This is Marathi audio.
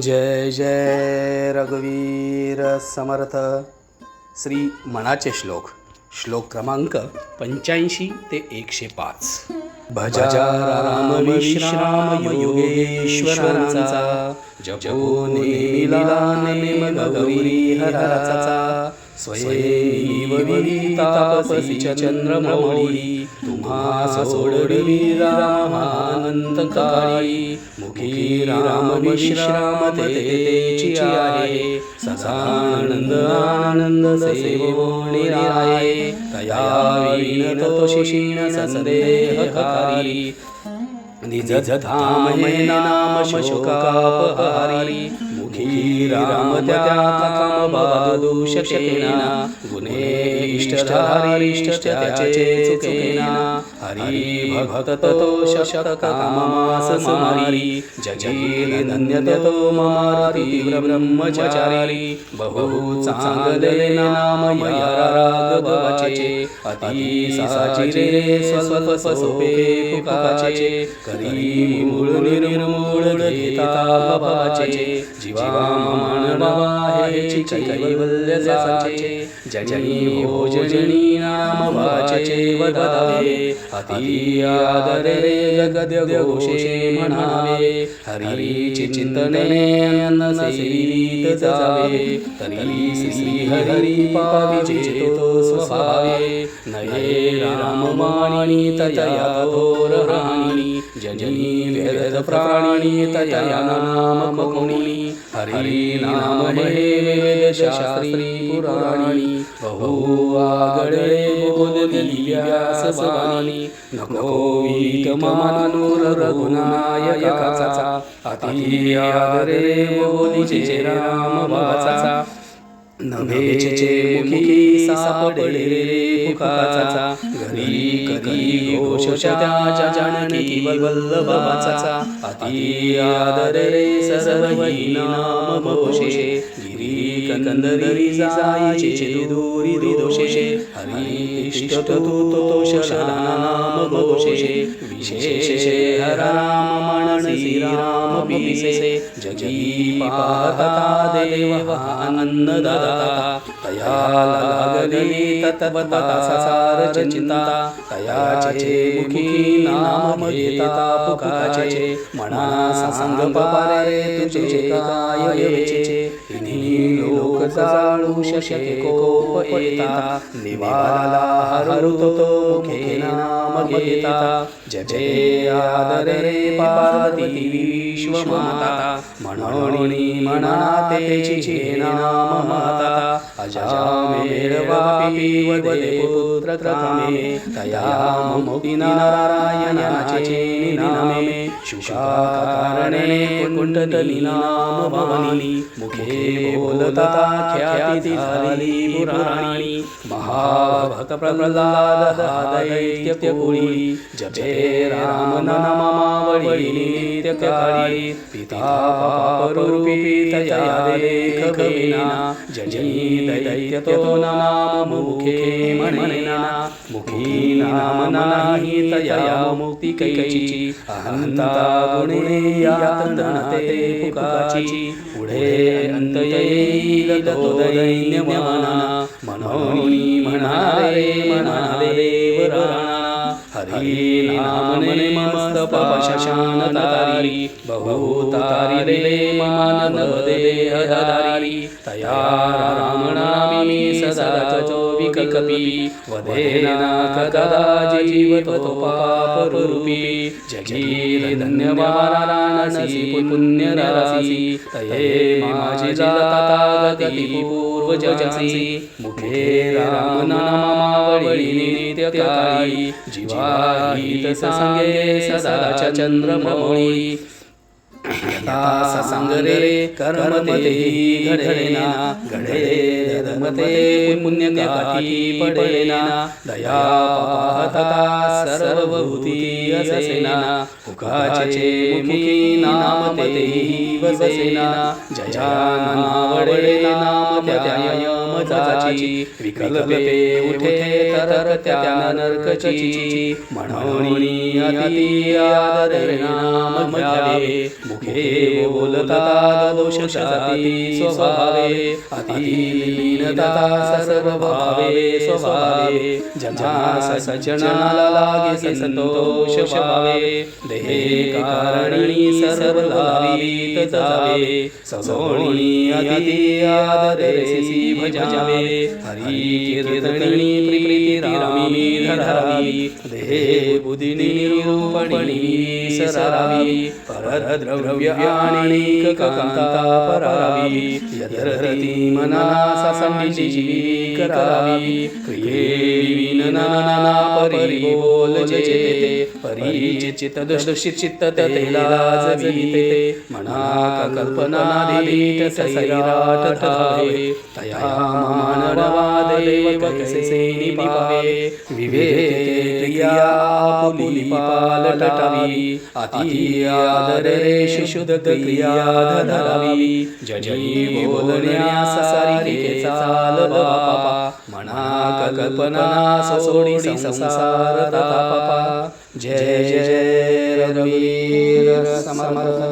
जय जय रघुवीर समर्थ. श्री मनाचे श्लोक. श्लोक क्रमांक पंच्याऐंशी ते एकशे पाच. भजा राम विश्राम योगेश्वरांचा. जपो नेला नेम गौरी हराचा स्वयं तापसी चंद्रमौळी तुम्हा सोडवी रामानंत काळी मुखी राम विश्राम आहे सदानंद आनंद सेवोणी राय तया विनतोषीण संदेहकारी निज नाम शोकापहारी। मुखी राम त्या गुणे इष्टधारिष्ट त्याचे चुकेना हरी भक्त तो शशक कामास मारी जगी ब्रह्मचारी। बहु चांगले नाम या राग अति साचिरे स्वस्व पुकाचे करी मूळ निर्मूळ घेता बाबाचे जीवा हे कैवल्य जजनी भोजनी नाम वाचे वदावे अति आदरे गद्य घोषे म्हणावे हरी चिंतने अन्न सेवित जावे तरी श्री हरी पाविचे तो स्वभावे नये राम माणी तया थोर राणी जजनी वेद प्राणी तया नाम कोणी हरी नाम हे वेद शास्त्री पुराणी। बहु आगळे बोधली व्यास नको वीत मानूर रघुनायकाचा अति आदरे बोलीचे राम वाचा। नभेचे मुखी सापडले रे फुकाचा घरी कधी घोष त्याच्या जानकी वल्लभाचा. अति आदर सर्वही नाम घोषे. गिरी कंदरी जायचे दूरी दोषे हरिष्ट इष्ट तू तोष नाम घोषे विशेषे हराम म्हणसी राम पिसे जगी पाहता देव अन्नदाता तया लागली तत्वता सार चिंता तयाचे मुखी नाम घेता पुकाचे म्हणा सांग पारे तुझे काय वेचे इन्ही लोक जाळू शके कोप येता निवाला हरुतो तो मुखे नाम घेता. जय आदरे पार्वती विश्वमाता म्हणोणी म्हणा तेची नाम माता. अजामेळ वापी वदे पुत्र. प्रथमे तया मुक्ती नामे शुकाकारणे कुण्डलिनाम नाम भवानी मुखे बोलता ख्याती झाली पुराणी महाभक्त प्रल्हाद दैत्य जपे राम नामावळी नित्य काळी पिता पापरूपी तया देख विना जनी दैत्य नाम मुखे म्हणेना मुखी नाम नाही तया मुक्ती कैची अहंता गुणे यातना ते पुकाची। पुढे अंत येईल तो दैन्य मना मनोनी म्हणारे वराणा हरी नाम मने मस्त पाशान तारी बहु तारी रे देहधारी तया सदा जो विकल्पी वदेना कदा जीव तो पाप रूपी तये माझी जाता गती पूर्व जजासी मुखे राम नामावळी नित्य काळी जीवाहित संगे सदाच्या चंद्रमौळी यथा संगरे कर्मते घडेना घडे धर्मते पुण्य गाठी पडेना दया पाहता सर्वभूती असेना मुखाचे मुखी नाम वसेना जया नावडे नाम त्या मजाची विकल्पे उठे तर त्या नरकची म्हणून अति आदरे नाम घ्यावे मुखे बोलता दोष जाती स्वभावे अतिलीनता सर्व भावे स्वभावे जना सज्जनाला लागे संतोष भावे देहे कारणी सर्व लावीत जावे सगोणी अति आदरेसी भजावे हरी कीर्तनी प्रीती रामी धरावी देहे बुद्धिनी निरूपणी सरावी परद्रव्य आणिक कांता परावी यदरती मनासा संजीवी करावी क्रिये नाना परी बोल जेते परिचित दुष्चित तेला जविते मना कल्पना दीट सैराट ठावे तया मानवा देव कैसे विवेके क्रिया पुली पालटावी अति आदरे शुद्ध क्रिया धरावी जजी बोलण्यास सारिके चाल बापा म्हणा कल्पना सोडी संसार तापा जय जय रवीर समर्थ।